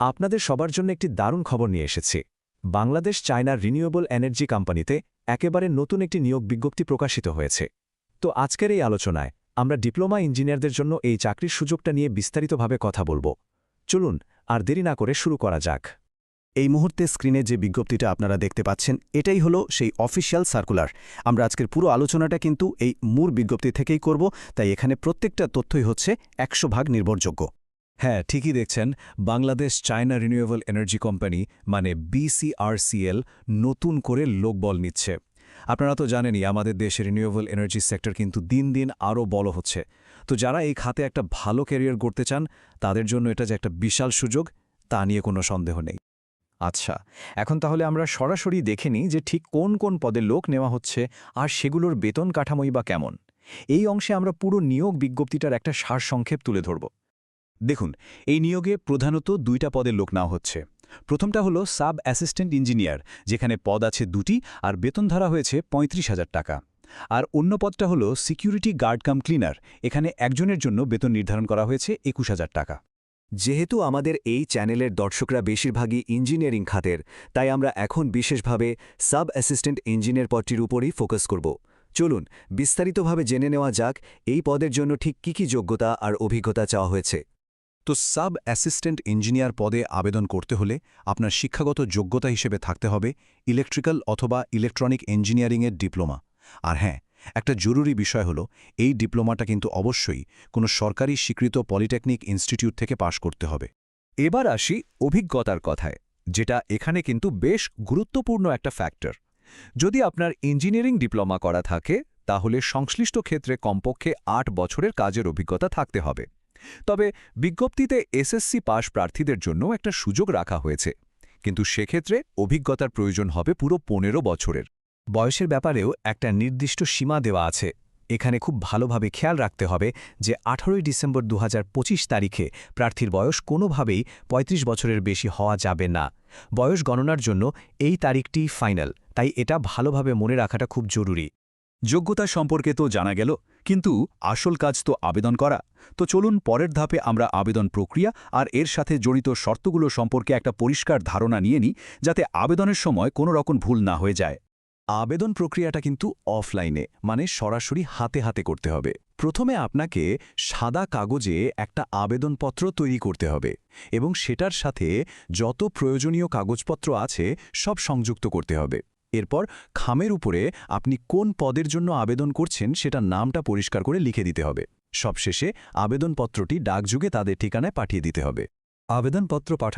আপনাদের সবার জন্য একটি দারুণ খবর নিয়ে এসেছি। বাংলাদেশ চায়নার রিনিউয়েবল এনার্জি কোম্পানিতে একেবারে নতুন একটি নিয়োগ বিজ্ঞপ্তি প্রকাশিত হয়েছে। তো আজকের এই আলোচনায় আমরা ডিপ্লোমা ইঞ্জিনিয়ারদের জন্য এই চাকরির সুযোগটা নিয়ে বিস্তারিতভাবে কথা বলব। চলুন, আর দেরি না করে শুরু করা যাক। এই মুহূর্তে স্ক্রিনে যে বিজ্ঞপ্তিটা আপনারা দেখতে পাচ্ছেন, এটাই হলো সেই অফিসিয়াল সার্কুলার। আমরা আজকের পুরো আলোচনাটা কিন্তু এই মূল বিজ্ঞপ্তি থেকেই করব, তাই এখানে প্রত্যেকটা তথ্যই হচ্ছে একশো ভাগ নির্ভরযোগ্য। হ্যাঁ ঠিকই দেখছেন। Bangladesh China renewable energy company মানে বিসিআরসিএল নতুন করে লোকবল নিচ্ছে। আপনারা তো জানেনই, আমাদের দেশের রিনিউয়েবল এনার্জি সেক্টর কিন্তু দিন দিন আরও বড় হচ্ছে। তো যারা এই খাতে একটা ভালো ক্যারিয়ার গড়তে চান, তাদের জন্য এটা যে একটা বিশাল সুযোগ, তা নিয়ে কোনো সন্দেহ নেই। আচ্ছা এখন তাহলে আমরা সরাসরি দেখে নিই যে ঠিক কোন কোন পদে লোক নেওয়া হচ্ছে আর সেগুলোর বেতন কাঠামোই বা কেমন। এই অংশে আমরা পুরো নিয়োগ বিজ্ঞপ্তিটার একটা সারসংক্ষেপ তুলে ধরব। দেখুন, এই নিয়োগে প্রধানত দুইটা পদের লোক নেওয়া হচ্ছে। প্রথমটা হলো সাব অ্যাসিস্ট্যান্ট ইঞ্জিনিয়ার, যেখানে পদ আছে দুটি আর বেতন ধরা হয়েছে পঁয়ত্রিশ হাজার টাকা। আর অন্য পদটা হলো সিকিউরিটি গার্ড কাম ক্লিনার, এখানে একজনের জন্য বেতন নির্ধারণ করা হয়েছে একুশ হাজার টাকা। যেহেতু আমাদের এই চ্যানেলের দর্শকরা বেশিরভাগই ইঞ্জিনিয়ারিং খাতের, তাই আমরা এখন বিশেষভাবে সাব অ্যাসিস্ট্যান্ট ইঞ্জিনিয়ার পদটির উপরই ফোকাস করব। চলুন, বিস্তারিতভাবে জেনে নেওয়া যাক এই পদের জন্য ঠিক কী কী যোগ্যতা আর অভিজ্ঞতা চাওয়া হয়েছে। তো সাব অ্যাসিস্ট্যান্ট ইঞ্জিনিয়ার পদে আবেদন করতে হলে আপনার শিক্ষাগত যোগ্যতা হিসেবে থাকতে হবে ইলেকট্রিক্যাল অথবা ইলেকট্রনিক ইঞ্জিনিয়ারিংয়ের ডিপ্লোমা। আর হ্যাঁ একটা জরুরি বিষয় হলো, এই ডিপ্লোমাটা কিন্তু অবশ্যই কোনো সরকারি স্বীকৃত পলিটেকনিক ইনস্টিটিউট থেকে পাশ করতে হবে। এবার আসি অভিজ্ঞতার কথায়, যেটা এখানে কিন্তু বেশ গুরুত্বপূর্ণ একটা ফ্যাক্টর। যদি আপনার ইঞ্জিনিয়ারিং ডিপ্লোমা করা থাকে, তাহলে সংশ্লিষ্ট ক্ষেত্রে কমপক্ষে আট বছরের কাজের অভিজ্ঞতা থাকতে হবে। তবে বিজ্ঞপ্তিতে এসএসসি পাশ প্রার্থীদের জন্য একটা সুযোগ রাখা হয়েছে। কিন্তু সেক্ষেত্রে অভিজ্ঞতার প্রয়োজন হবে পুরো পনেরো বছরের। বয়সের ব্যাপারেও একটা নির্দিষ্ট সীমা দেওয়া আছে। এখানে খুব ভালোভাবে খেয়াল রাখতে হবে যে আঠারোই ডিসেম্বর দু হাজার পঁচিশ তারিখে প্রার্থীর বয়স কোনোভাবেই ৩৫ বছরের বেশি হওয়া যাবে না। বয়স গণনার জন্য এই তারিখটি ফাইনাল, তাই এটা ভালোভাবে মনে রাখাটা খুব জরুরি। যোগ্যতা সম্পর্কে তো জানা গেল, কিন্তু আসল কাজ তো আবেদন করা। তো চলুন পরের ধাপে আমরা আবেদন প্রক্রিয়া আর এর সাথে জড়িত শর্তগুলো সম্পর্কে একটা পরিষ্কার ধারণা নিয়ে নিই, যাতে আবেদনের সময় কোনো রকম ভুল না হয়ে যায়। আবেদন প্রক্রিয়াটা কিন্তু অফলাইনে মানে সরাসরি হাতে হাতে করতে হবে। প্রথমে আপনাকে সাদা কাগজে একটা আবেদনপত্র তৈরি করতে হবে এবং সেটার সাথে যত প্রয়োজনীয় কাগজপত্র আছে সব সংযুক্ত করতে হবে। এরপর খামের উপরে আপনি কোন পদের জন্য আবেদন করছেন সেটা নামটা পরিষ্কার করে লিখে দিতে হবে। সবশেষে আবেদনপত্রটি ডাকযুগে তাদের ঠিকানায় পাঠিয়ে দিতে হবে। আবেদনপত্র পাঠা